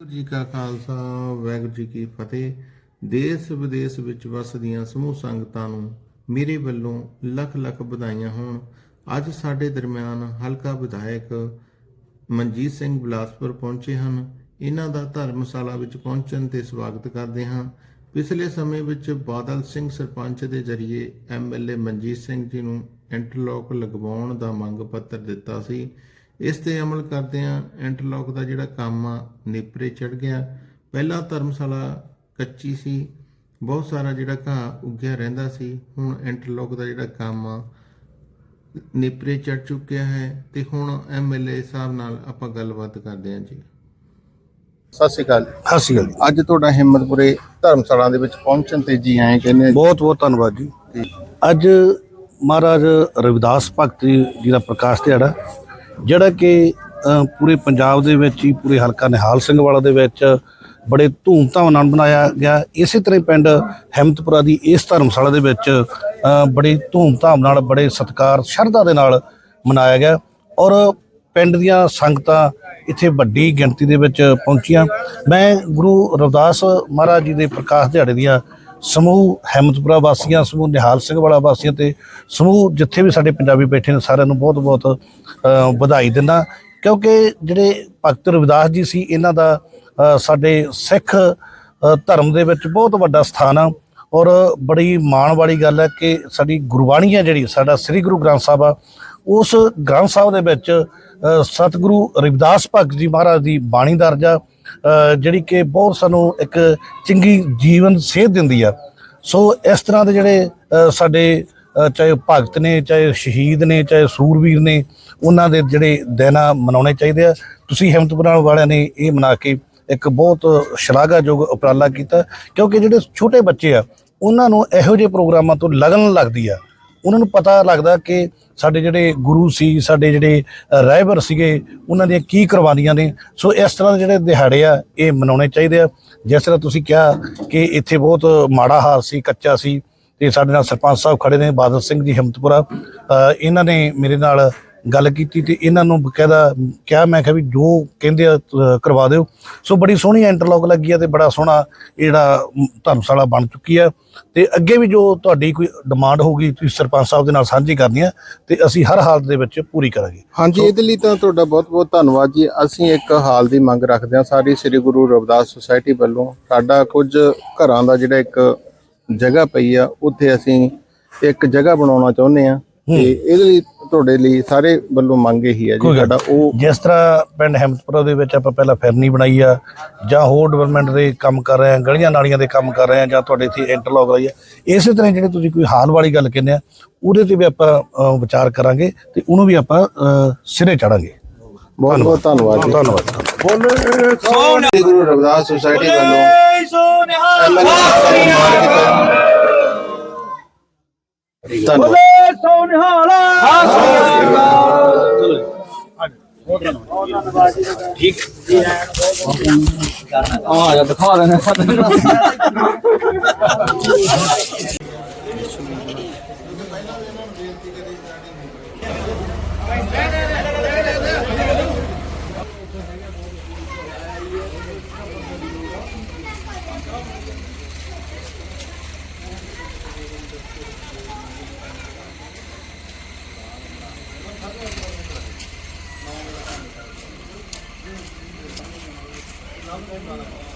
ਵਾਹਿਗੁਰੂ ਜੀ ਕਾ ਖਾਲਸਾ, ਵਾਹਿਗੁਰੂ ਜੀ ਕੀ ਫਤਿਹ। ਦੇਸ਼ ਵਿਦੇਸ਼ ਵਿੱਚ ਵਸਦੀਆਂ ਸਮੂਹ ਸੰਗਤਾਂ ਨੂੰ ਮੇਰੇ ਵੱਲੋਂ ਲੱਖ ਲੱਖ ਵਧਾਈਆਂ ਹੋਣ। ਅੱਜ ਸਾਡੇ ਦਰਮਿਆਨ ਹਲਕਾ ਵਿਧਾਇਕ ਮਨਜੀਤ ਸਿੰਘ ਬਿਲਾਸਪੁਰ ਪਹੁੰਚੇ ਹਨ। ਇਹਨਾਂ ਦਾ ਧਰਮਸ਼ਾਲਾ ਵਿੱਚ ਪਹੁੰਚਣ ਤੇ ਸਵਾਗਤ ਕਰਦੇ ਹਾਂ। ਪਿਛਲੇ ਸਮੇਂ ਵਿੱਚ ਬਾਦਲ ਸਿੰਘ ਸਰਪੰਚ ਦੇ ਜ਼ਰੀਏ ਐਮਐਲਏ ਮਨਜੀਤ ਸਿੰਘ ਜੀ ਨੂੰ ਇੰਟਰਲੌਕ ਲਗਵਾਉਣ ਦਾ ਮੰਗ ਪੱਤਰ ਦਿੱਤਾ ਸੀ। ਇਸ ਤੇ ਅਮਲ ਕਰਦਿਆਂ ਇੰਟਰਲੌਕ ਦਾ ਜਿਹੜਾ ਕੰਮ ਆ ਨੇਪਰੇ ਚੜ ਗਿਆ। ਪਹਿਲਾਂ ਧਰਮਸ਼ਾਲਾ ਕੱਚੀ ਸੀ। ਬਹੁਤ ਸਾਰਾ ਜਿਹੜਾ ਘਾਹ ਉੱਗਿਆ ਰਹਿੰਦਾ ਸੀ। ਹੁਣ ਇੰਟਰਲੌਕ ਦਾ ਜਿਹੜਾ ਕੰਮ ਆ ਨੇਪਰੇ ਚੜ ਚੁੱਕਿਆ ਹੈ ਤੇ ਹੁਣ ਐਮਐਲਏ ਸਾਹਿਬ ਨਾਲ ਆਪਾਂ ਗੱਲਬਾਤ ਕਰਦੇ ਹਾਂ ਜੀ। ਸਤਿ ਸ਼੍ਰੀ ਅਕਾਲ ਸਤਿ ਸ਼੍ਰੀ ਅਕਾਲ ਅੱਜ ਤੁਹਾਡਾ ਹਿੰਮਤਪੁਰੇ ਧਰਮਸ਼ਾਲਾ ਦੇ ਵਿੱਚ ਪਹੁੰਚਣ ਤੇ ਜੀ ਆਏ ਕਹਿੰਦੇ ਬਹੁਤ ਬਹੁਤ ਧੰਨਵਾਦ ਜੀ। ਅੱਜ ਮਹਾਰਾਜ ਰਵਿਦਾਸ ਭਗਤ ਜੀ ਦਾ ਪ੍ਰਕਾਸ਼ ਦਿਹਾੜਾ ਜਿਹੜਾ ਕਿ ਪੂਰੇ ਪੰਜਾਬ ਦੇ ਵਿੱਚ ਹੀ ਪੂਰੇ ਹਲਕਾ ਨਿਹਾਲ ਸਿੰਘ ਵਾਲਾ ਦੇ ਵਿੱਚ ਬੜੇ ਧੂਮਧਾਮ ਨਾਲ ਮਨਾਇਆ ਗਿਆ। ਇਸੇ ਤਰ੍ਹਾਂ ਹੀ ਪਿੰਡ ਹਿੰਮਤਪੁਰਾ ਦੀ ਇਸ ਧਰਮਸ਼ਾਲਾ ਦੇ ਵਿੱਚ ਅ, ਬੜੀ ਧੂਮਧਾਮ ਨਾਲ ਬੜੇ ਸਤਿਕਾਰ ਸ਼ਰਧਾ ਦੇ ਨਾਲ ਮਨਾਇਆ ਗਿਆ। ਔਰ ਪਿੰਡ ਦੀਆਂ ਸੰਗਤਾਂ ਇੱਥੇ ਵੱਡੀ ਗਿਣਤੀ ਦੇ ਵਿੱਚ ਪਹੁੰਚੀਆਂ। ਮੈਂ ਗੁਰੂ ਰਵਿਦਾਸ ਮਹਾਰਾਜ ਜੀ ਦੇ ਪ੍ਰਕਾਸ਼ ਦਿਹਾੜੇ ਦੀਆਂ ਸਮੂਹ ਹਿੰਮਤਪੁਰਾ ਵਾਸੀਆਂ, ਸਮੂਹ ਨਿਹਾਲ ਸਿੰਘ ਵਾਲਾ ਵਾਸੀਆਂ ਤੇ ਸਮੂਹ ਜਿੱਥੇ ਵੀ ਸਾਡੇ ਪੰਜਾਬੀ ਬੈਠੇ ਨੇ ਸਾਰਿਆਂ ਨੂੰ ਬਹੁਤ ਬਹੁਤ ਵਧਾਈ ਦਿੰਦਾ। ਕਿਉਂਕਿ ਜਿਹੜੇ ਭਗਤ ਰਵਿਦਾਸ ਜੀ ਸੀ, ਇਹਨਾਂ ਦਾ ਸਾਡੇ ਸਿੱਖ ਧਰਮ ਦੇ ਵਿੱਚ ਬਹੁਤ ਵੱਡਾ ਸਥਾਨ ਆ। ਔਰ ਬੜੀ ਮਾਣ ਵਾਲੀ ਗੱਲ ਹੈ ਕਿ ਸਾਡੀ ਗੁਰਬਾਣੀ ਹੈ ਜਿਹੜੀ, ਸਾਡਾ ਸ੍ਰੀ ਗੁਰੂ ਗ੍ਰੰਥ ਸਾਹਿਬ ਆ, ਉਸ ਗ੍ਰੰਥ ਸਾਹਿਬ ਦੇ ਵਿੱਚ ਸਤਿਗੁਰੂ ਰਵਿਦਾਸ ਭਗਤ ਜੀ ਮਹਾਰਾਜ ਦੀ ਬਾਣੀ ਦਰਜ ਆ ਜਿਹੜੀ ਕਿ ਬਹੁਤ ਸਾਨੂੰ ਇੱਕ ਚੰਗੀ ਜੀਵਨ ਸੇਧ ਦਿੰਦੀ ਆ। ਸੋ ਇਸ ਤਰ੍ਹਾਂ ਦੇ ਜਿਹੜੇ ਸਾਡੇ ਚਾਹੇ ਉਹ ਭਗਤ ਨੇ, ਚਾਹੇ ਸ਼ਹੀਦ ਨੇ, ਚਾਹੇ ਸੂਰਵੀਰ ਨੇ, ਉਹਨਾਂ ਦੇ ਜਿਹੜੇ ਦਿਨ ਆ ਮਨਾਉਣੇ ਚਾਹੀਦੇ ਆ। ਤੁਸੀਂ ਹਿੰਮਤਪੁਰਾ ਵਾਲਿਆਂ ਨੇ ਇਹ ਮਨਾ ਕੇ ਇੱਕ ਬਹੁਤ ਸ਼ਲਾਘਾਯੋਗ ਉਪਰਾਲਾ ਕੀਤਾ, ਕਿਉਂਕਿ ਜਿਹੜੇ ਛੋਟੇ ਬੱਚੇ ਆ, ਉਹਨਾਂ ਨੂੰ ਇਹੋ ਜਿਹੇ ਪ੍ਰੋਗਰਾਮਾਂ ਤੋਂ ਲਗਨ ਲੱਗਦੀ ਆ। ਉਹਨਾਂ ਨੂੰ ਪਤਾ ਲੱਗਦਾ ਕਿ ਸਾਡੇ ਜਿਹੜੇ ਗੁਰੂ ਸੀ, ਸਾਡੇ ਜਿਹੜੇ ਰਹਿਬਰ ਸੀਗੇ, ਉਹਨਾਂ ਦੀਆਂ ਕੀ ਕੁਰਬਾਨੀਆਂ ਨੇ। ਸੋ ਇਸ ਤਰ੍ਹਾਂ ਦੇ ਜਿਹੜੇ ਦਿਹਾੜੇ ਆ, ਇਹ ਮਨਾਉਣੇ ਚਾਹੀਦੇ ਆ। ਜਿਸ ਤਰ੍ਹਾਂ ਤੁਸੀਂ ਕਿਹਾ ਕਿ ਇੱਥੇ ਬਹੁਤ ਮਾੜਾ ਹਾਲ ਸੀ, ਕੱਚਾ ਸੀ, ਤੇ ਸਾਡੇ ਨਾਲ ਸਰਪੰਚ ਸਾਹਿਬ ਖੜੇ ਨੇ, ਬਾਦਲ ਸਿੰਘ ਜੀ ਹਿੰਮਤਪੁਰਾ। ਇਹਨਾਂ ਨੇ ਮੇਰੇ ਨਾਲ ਗੱਲ ਕੀਤੀ ਤੇ ਇਹਨਾਂ ਨੂੰ ਬਕਾਇਦਾ ਕਿਹਾ ਮੈਂ ਕਿਹਾ ਵੀ ਜੋ ਕਹਿੰਦੇ ਆ ਕਰਵਾ ਦਿਓ। ਸੋ ਬੜੀ ਸੋਹਣੀ ਇੰਟਰਲੌਕ ਲੱਗੀ ਆ ਤੇ ਬੜਾ ਸੋਹਣਾ ਜਿਹੜਾ ਧਰਮਸ਼ਾਲਾ ਬਣ ਚੁੱਕੀ ਆ। ਤੇ ਅੱਗੇ ਵੀ ਜੋ ਤੁਹਾਡੀ ਕੋਈ ਡਿਮਾਂਡ ਹੋਊਗੀ ਤੁਸੀਂ ਸਰਪੰਚ ਸਾਹਿਬ ਦੇ ਨਾਲ ਸਾਂਝੀ ਕਰਨੀ ਆ ਤੇ ਅਸੀਂ ਹਰ ਹਾਲਤ ਦੇ ਵਿੱਚ ਪੂਰੀ ਕਰਾਂਗੇ। ਹਾਂਜੀ ਇਹਦੇ ਲਈ ਤਾਂ ਤੁਹਾਡਾ ਬਹੁਤ-ਬਹੁਤ ਧੰਨਵਾਦ ਜੀ। ਅਸੀਂ ਇੱਕ ਹਾਲ ਦੀ ਮੰਗ ਰੱਖਦੇ ਹਾਂ। ਸਾਰੀ ਸ੍ਰੀ ਗੁਰੂ ਰਵਿਦਾਸ ਸੁਸਾਇਟੀ ਵੱਲੋਂ ਸਾਡਾ ਕੁਝ ਘਰਾਂ ਦਾ ਜਿਹੜਾ ਇੱਕ ਜਗ੍ਹਾ ਪਈ ਆ ਉੱਥੇ ਅਸੀਂ ਇੱਕ ਜਗ੍ਹਾ ਬਣਾਉਣਾ ਚਾਹੁੰਦੇ ਆ ਤੇ ਇਹਦੇ ਲਈ ਤੁਹਾਡੇ ਲਈ ਸਾਰੇ ਵੱਲੋਂ ਮੰਗ ਇਹੀ ਹੈ ਜੀ ਕੋਈ ਗੱਲ ਸਾਡਾ ਉਹ ਜਿਸ ਤਰ੍ਹਾਂ ਪਿੰਡ ਹਿੰਮਤਪੁਰਾ ਦੇ ਵਿੱਚ ਆਪਾਂ ਪਹਿਲਾਂ ਫਿਰਨੀ ਬਣਾਈ ਆ ਜਾਂ ਹੋਰ ਡਿਵੈਲਪਮੈਂਟ ਦੇ ਕੰਮ ਕਰ ਰਹੇ ਆ ਗਲੀਆਂ ਨਾਲੀਆਂ ਦੇ ਕੰਮ ਕਰ ਰਹੇ ਆ ਜਾਂ ਤੁਹਾਡੇ ਇੱਥੇ ਇੰਟਰਲੌਕ ਲਾਈ ਆ ਇਸੇ ਤਰ੍ਹਾਂ ਜਿਹੜੇ ਤੁਸੀਂ ਕੋਈ ਹਾਲ ਵਾਲੀ ਗੱਲ ਕਹਿੰਦੇ ਆ ਉਹਦੇ ਤੇ ਵੀ ਆਪਾਂ ਅ, ਵਿਚਾਰ ਕਰਾਂਗੇ ਤੇ ਉਹਨੂੰ ਵੀ ਆਪਾਂ ਅ, ਸਿਰੇ ਚੜਾਂਗੇ। ਬਹੁਤ-ਬਹੁਤ ਧੰਨਵਾਦ ਜੀ। ਧੰਨਵਾਦ। ਸ੍ਰੀ ਗੁਰੂ ਰਵਿਦਾਸ ਸੁਸਾਇਟੀ ਵੱਲੋਂ ਧੰਨਵਾਦ ਠੀਕ। ਆ ਜਾ ਦਿਖਾ ਦੇਣਾ 何本かな